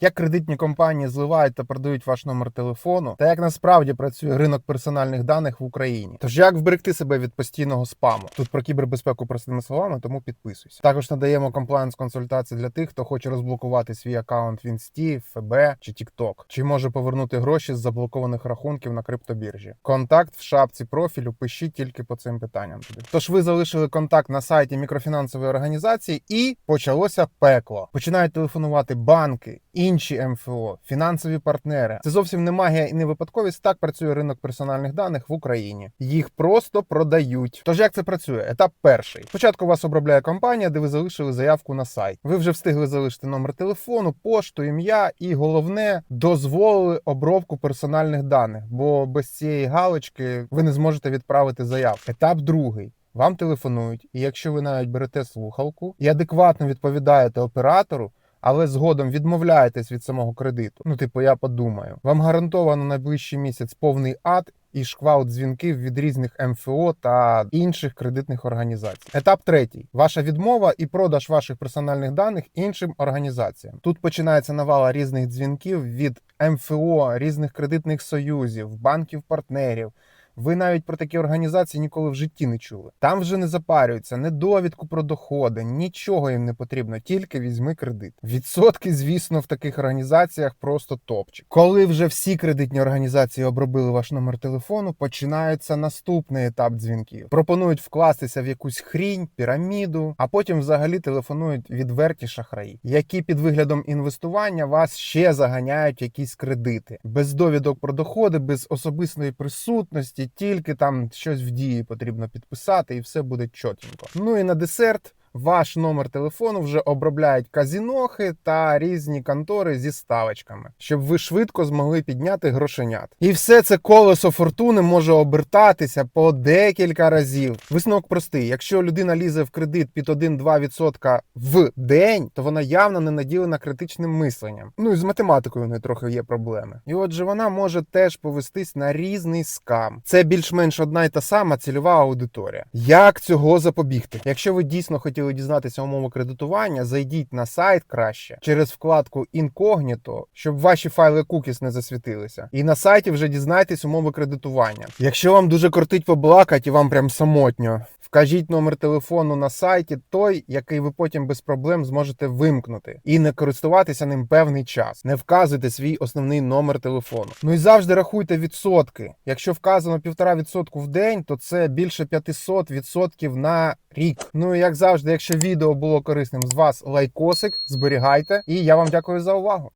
як кредитні компанії зливають та продають ваш номер телефону, та як насправді працює ринок персональних даних в Україні. Тож як вберегти себе від постійного спаму? Тут про кібербезпеку простими словами, тому підписуйся. Також надаємо комплайнс консультації для тих, хто хоче розблокувати свій аккаунт в Інсті, ФБ чи TikTok, чи може повернути гроші з заблокованих рахунків на криптобіржі. Контакт в шапці профілю пишіть тільки по цим питанням. туди. Тож ви залишили контакт на сайті мікрофінансової організації, і почалося пекло. Починають телефонувати банки, інші МФО, фінансові партнери. Це зовсім не магія і не випадковість. Так працює ринок персональних даних в Україні. Їх просто продають. Тож як це працює? Етап перший. Спочатку вас обробляє компанія, де ви залишили заявку на сайт. Ви вже встигли залишити номер телефону, пошту, ім'я, і головне дозволили обробку персональних даних, бо без цієї галочки ви не зможете відправити заявку. Етап другий. Вам телефонують, і якщо ви навіть берете слухалку і адекватно відповідаєте оператору, але згодом відмовляєтесь від самого кредиту. Ну, типу, я подумаю, вам гарантовано найближчий місяць повний ад і шквал дзвінків від різних МФО та інших кредитних організацій. Етап третій: ваша відмова і продаж ваших персональних даних іншим організаціям. Тут починається навала різних дзвінків від МФО, різних кредитних союзів, банків-партнерів. Ви навіть про такі організації ніколи в житті не чули. Там вже не запарюються, не довідку про доходи, нічого їм не потрібно, тільки візьми кредит. Відсотки, звісно, в таких організаціях просто топчик. Коли вже всі кредитні організації обробили ваш номер телефону, починається наступний етап дзвінків. Пропонують вкластися в якусь хрінь, піраміду, а потім взагалі телефонують відверті шахраї, які під виглядом інвестування вас ще заганяють якісь кредити без довідок про доходи, без особистої присутності, тільки там щось в дії потрібно підписати, і все буде чотенько. Ну і на десерт. Ваш номер телефону вже обробляють казінохи та різні контори зі ставочками, щоб ви швидко змогли підняти грошенят. І все це колесо фортуни може обертатися по декілька разів. Висновок простий: якщо людина лізе в кредит під 1-2% в день, то вона явно не наділена критичним мисленням. Ну і з математикою в неї трохи є проблеми. І отже, вона може теж повестись на різний скам. Це більш-менш одна й та сама цільова аудиторія. Як цього запобігти? Якщо ви дійсно хотіли дізнатися умови кредитування, зайдіть на сайт краще через вкладку інкогніто, щоб ваші файли кукіс не засвітилися. І на сайті вже дізнайтесь умови кредитування. Якщо вам дуже кортить поблакать і вам прям самотньо, вкажіть номер телефону на сайті той, який ви потім без проблем зможете вимкнути і не користуватися ним певний час. Не вказуйте свій основний номер телефону. Ну і завжди рахуйте відсотки. Якщо вказано 1,5% в день, то це більше 500% на рік. Ну і як завжди, якщо відео було корисним з вас, лайкосик, зберігайте. І я вам дякую за увагу.